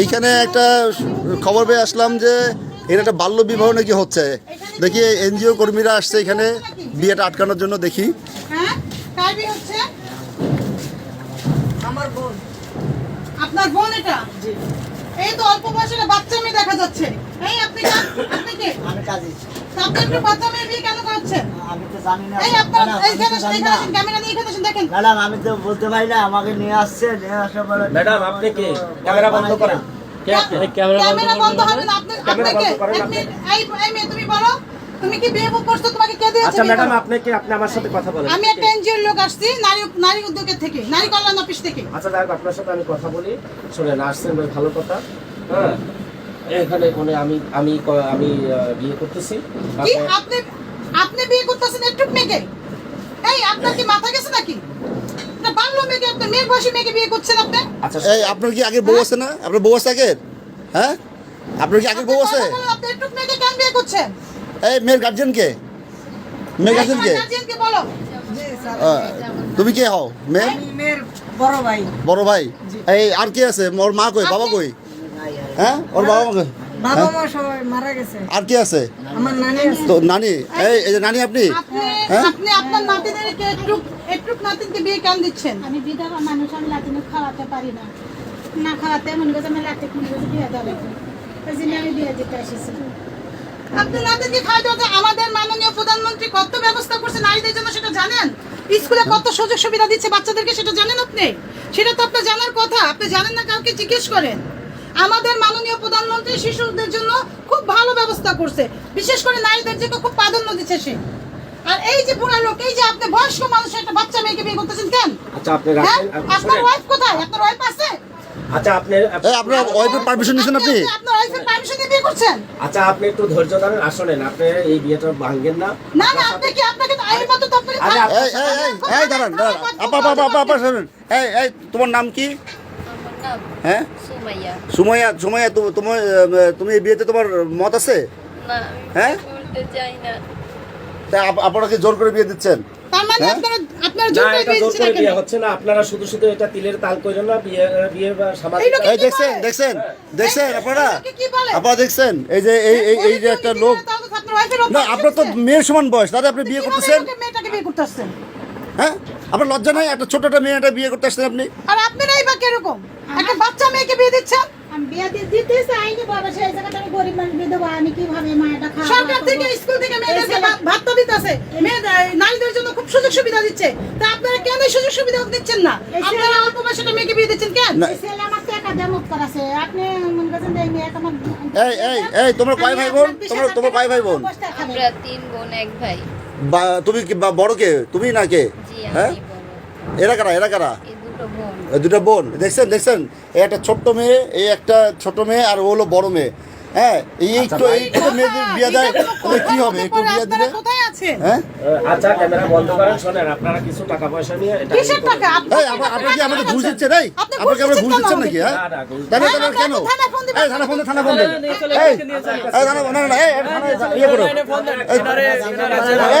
এইখানে একটা খবর পেয়ে আসলাম যে এর একটা বাল্য বিবাহ নাকি হচ্ছে। দেখি এনজিও কর্মীরা আসছে এখানে বিয়েটা আটকানোর জন্য দেখি। হ্যাঁ কার বিয়ে হচ্ছে? আমার বোন। আপনার বোন এটা? এই তো অল্প বয়সের বাচ্চা মেয়ে দেখা যাচ্ছে। এই আপনি? আপনি কে? আমি কাজী। তা আপনি বাচ্চা মেয়ে বিয়ে কেন আমি তো জানি না। এই আপনার আমি এইখানে এইখানে আসেন, ক্যামেরা নিয়ে এখানে আসেন দেখেন। ম্যাডাম আমি তো বলতে পারি না আমাকে নিয়ে আসছে নিয়ে আসার পরে ম্যাডাম আপনি কি? ক্যামেরা বন্ধ করেন। ক্যামেরা বন্ধ হবে না আপনি আপনি ক্যামেরা কে বন্ধ করেন এক আপনি। মিনিট, এই এই মেয়ে তুমি বলো তুমি কি বিয়ে করছ? তোমাকে কে দিয়েছে? আচ্ছা ম্যাডাম আপনি কি? আপনি আমার সাথে কথা বলেন। আমি একটা এনজিওর লোক আসছি নারী নারী উদ্যোগের থেকে নারী কল্যাণ অফিস থেকে। আচ্ছা যাই আপনার সাথে আমি কথা বলি। শুনেন আসছেন বেশ ভালো কথা। হ্যাঁ এখানে মানে আমি আমি আমি বিয়ে করতেছি। আপনি- আপনি বিয়ে করতেছেন একটু মেয়েকে। এই আপনার কি মাথা গেছে নাকি? না বাংলো মেয়েকে আপনি মেয়ের বয়সী মেয়েকে বিয়ে করছেন আপনি? আচ্ছা এই আপনার কি আগের বউ আছে না? আপনার বউ আছে আগের? হ্যাঁ? আপনার কি আগের বউ আছে? আপনি একটু মেয়েকে কেন বিয়ে করছেন? এই মেয়ের গার্জেন কে মেয়ের গার্জেন কে গার্জিয়ানকে বলো। তুমি কে হও? মেয়ে মেয়ের বড় ভাই। বড় ভাই? এই আর কে আছে? ওর মা কই? বাবা কই? হ্যাঁ? ওর বাবা মা কই? বাবা মা সবাই মারা গেছে। আর কে আছে? আমার নানি আছে। তো নানি এই এই যে নানি আপনি? আপনি হ্যাঁ? আপনি আপনার নাতিদেরকে একটু একটু নাতিনকে বিয়ে কেন দিচ্ছেন? আমি বিধবা মানুষ আমি লাতিনে খাওয়াতে পারি না। না খাওয়াতে মনে করছে আমি লাতে মনে করছে বিয়ে দেওয়া লাগবে তাই জন্য আমি বিয়ে দিতে এসেছি। আপনি নাতিনকে খাওয়াতে হচ্ছে আমাদের মাননীয় প্রধানমন্ত্রী কত ব্যবস্থা করছে নারীদের জন্য সেটা জানেন? স্কুলে কত সুযোগ সুবিধা দিচ্ছে বাচ্চাদেরকে সেটা জানেন আপনি? সেটা তো আপনার জানার কথা। আপনি জানেন না কাউকে জিজ্ঞেস করেন। আমাদের মাননীয় প্রধানমন্ত্রী শিশুদের জন্য খুব ভালো ব্যবস্থা করছে। বিশেষ করে নারীদের জন্য খুব প্রাধান্য দিচ্ছে সে। আর এই যে বুড়া লোক এই যে আপনি বয়স্ক মানুষের একটা বাচ্চা মেয়েকে বিয়ে করতেছেন কেন? আচ্ছা আপনি হ্যাঁ? আপনি আপনার ওয়াইফ কোথায়? আপনার ওয়াইফ আছে? আচ্ছা আপনি আপনার ওয়াইফের পারমিশন নিয়েছেন আপনি? আপনার ওয়াইফের পারমিশন দিয়ে বিয়ে করছেন? আচ্ছা আপনি একটু ধৈর্য ধরেন আসলেন আপনি এই বিয়েটা ভাঙবেন না। না না আপনি কি আপনাকে তো আইন মতো তো আপনাকে এই এই এই এই দাঁড়ান দাঁড়ান। আপা আপা আপা আপা আপা শুনুন। এই এই তোমার নাম কি? হ্যাঁ? সুমাইয়া। সুমাইয়া তোমার তুমি এই বিয়েতে তোমার মত আছে? না হ্যাঁ? বলতে চাই না। তা আপনারা কি জোর করে বিয়ে দিচ্ছেন? মানে হ্যাঁ? আপনারা আপনারা না জোর করে এটা বিয়ে জোর দিচ্ছেন করে কেন? বিয়ে হচ্ছে না। আপনারা শুধু শুধু এটা তিলের তাল না বিয়ে বিয়ে এই দেখছেন দেখছেন দেখছেন আপনারা? দেখছেন এই যে এই এই এই যে একটা লোক না আপনার তো মেয়ের সমান বয়স আপনি বিয়ে করতেছেন? মেয়েটাকে বিয়ে করতেছেন? হ্যাঁ? আপনার লজ্জা নাই একটা ছোট একটা মেয়ে একটা বিয়ে করতে আসছেন আপনি? আর আপনারাই বা কীরকম? একটা বাচ্চা মেয়েকে বিয়ে দিচ্ছেন আমি বিয়ে দিতে চাইনি বাবা সেই জায়গাটা আমি গরিব মানুষ বিধবা আমি কীভাবে মায়েরা খাওয়া সরকার থেকে স্কুল থেকে মেয়েদেরকে ভা- ভাতা দিতেছে। মেয়েদের নারীদের জন্য খুব সুযোগ সুবিধা দিচ্ছে। তা আপনারা কেন সুযোগ সুবিধা দিচ্ছেন না? আপনারা অল্প বয়সে মেয়েকে বিয়ে দিচ্ছেন কেন? না। ছেলে আমার টাকা দেমত করাছে আপনি মনে করছেন যে এই মেয়ে তোমার এই এই এই তোমার কয় ভাই বোন? তোমার তোমার কয় ভাই বোন? আমরা তিন বোন এক ভাই। বা তুমি কি বড় কে? তুমি না কে? জি হ্যাঁ? এরা কারা এরা কারা? দুটো বোন দেখছেন দেখছেন এই একটা ছোট্ট মেয়ে এই একটা ছোট মেয়ে আর ও হলো বড় মেয়ে হ্যাঁ এই একটু এই একটু মেয়েদের বিয়ে দেয় তাহলে কি হবে একটু বিয়ে দিলে আপনারা কোথায় আছেন হ্যাঁ আচ্ছা ক্যামেরা বন্ধ করেন শোনেন আপনারা কিছু টাকা পয়সা নিয়ে এটা কিসের টাকা আপনি আপনি কি আমাদের ঘুষ দিচ্ছেন এই আপনি ঘুষ আপনাকে আমরা ঘুষ দিচ্ছেন নাকি হ্যাঁ তাহলে হ্যাঁ, তাহলে কেন। এই থানা ফোন থানা ফোন এই এই থানা না না এই এই ইয়ে করো এই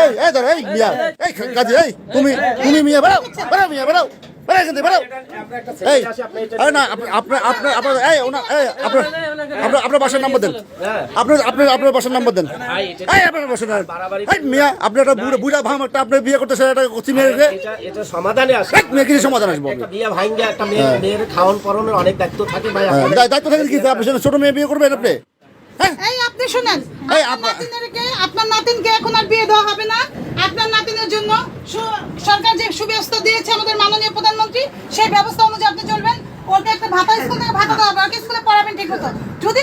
এই এই এই মিয়া এই কাজী এই তুমি তুমি মিয়া বেরাও বেরাও মিয়া বেরাও বেরাও এখান থেকে বেরাও আপনার একটা এই ছেলে আছে, আপনি এটা- আরে না আপনার আপনার আপনার এই ওনা এই আপনার আপনার আপনার বাসার নাম্বার দেন। আপনার আপনার আপনার বাসার নাম্বার দেন। এই আপনার বাসার এই মিয়া আপনি একটা বুড়া বুড়া ভাম একটা আপনি বিয়ে করতেছেন একটা কচি মেয়ে এটা এটা সমাধানে আসে। মেয়ে কিছু সমাধান আসব। একটা বিয়ে ভাঙ্গে একটা মেয়ে মেয়ের খাওয়ান পরানোর অনেক দায়িত্ব থাকে ভাই আপনাদের- দায়- দায়িত্ব থাকেন কি আপনি ছোট মেয়ে বিয়ে করবেন আপনি? হ্যাঁ? এই আপনি শুনেন আপনার নাতিনকে এখন আর বিয়ে দেওয়া হবে না। আপনার নাতিনের জন্য সরকার যে সুব্যবস্থা দিয়েছে আমাদের মাননীয় প্রধানমন্ত্রী সেই ব্যবস্থা অনুযায়ী আপনি চলবেন। ওকে একটা ভাতা স্কুল থেকে ভাতা দেওয়া হবে স্কুলে পড়াবেন ঠিক মতো। যদি